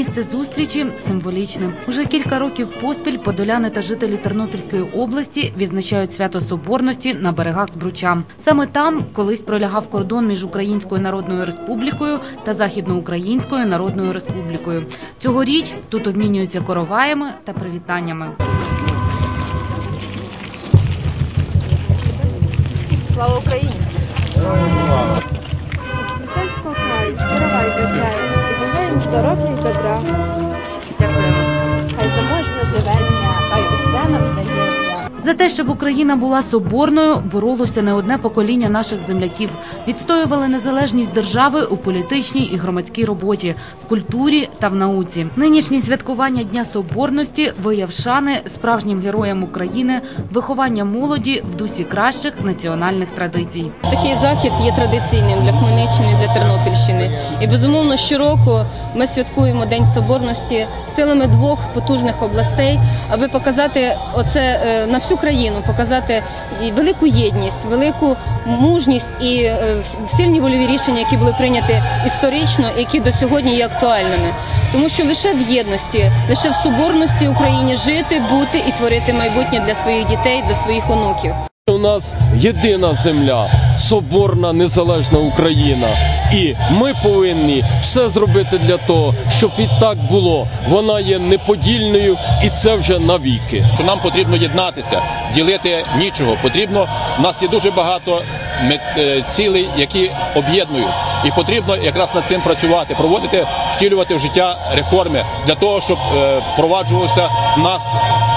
Місце зустрічі символічне. Уже кілька років поспіль подоляни та жителі Тернопільської області відзначають свято Соборності на берегах Збруча. Саме там колись пролягав кордон між Українською Народною Республікою та Західноукраїнською Народною Республікою. Цьогоріч тут обмінюються короваями та привітаннями. Слава Україні! Бажаємо здоров'я За те, щоб Україна була соборною, боролося не одне покоління наших земляків. Відстоювали незалежність держави у політичній і громадській роботі, в культурі та в науці. Нинішнє святкування Дня Соборності вияв шани справжнім героям України, виховання молоді в дусі кращих національних традицій. Такий захід є традиційним для Хмельниччини, для Тернопільщини. І безумовно, щороку ми святкуємо День Соборності силами двох потужних областей, аби показати оце е, на всю країну, показати велику єдність, велику мужність і е, сильні вольові рішення, які були прийняті історично, які до сьогодні є актуальними. Тому що лише в єдності, лише в соборності Україні жити, бути і творити майбутнє для своїх дітей, для своїх онуків. У нас єдина земля, соборна незалежна Україна, і ми повинні все зробити для того, щоб відтак було. Вона є неподільною, і це вже навіки. що нам потрібно єднатися, ділити нічого. Потрібно у нас є дуже багато е, цілей, які об'єднують, і потрібно якраз над цим працювати, проводити, втілювати в життя реформи для того, щоб е, впроваджувався в нас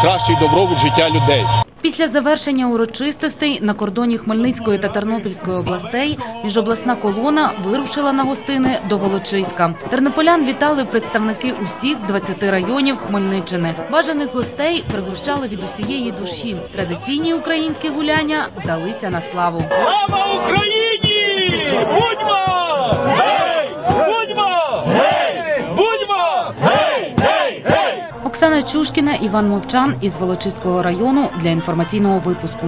кращий добробут життя людей. Після завершення урочистостей на кордоні Хмельницької та Тернопільської областей міжобласна колона вирушила на гостини до Волочиська. Тернополян вітали представники усіх 20 районів Хмельниччини. Бажаних гостей пригощали від усієї душі. Традиційні українські гуляння вдалися на славу. Слава Україні! Оксана Чушкіна, Іван Мовчан із Волочиського району для інформаційного випуску.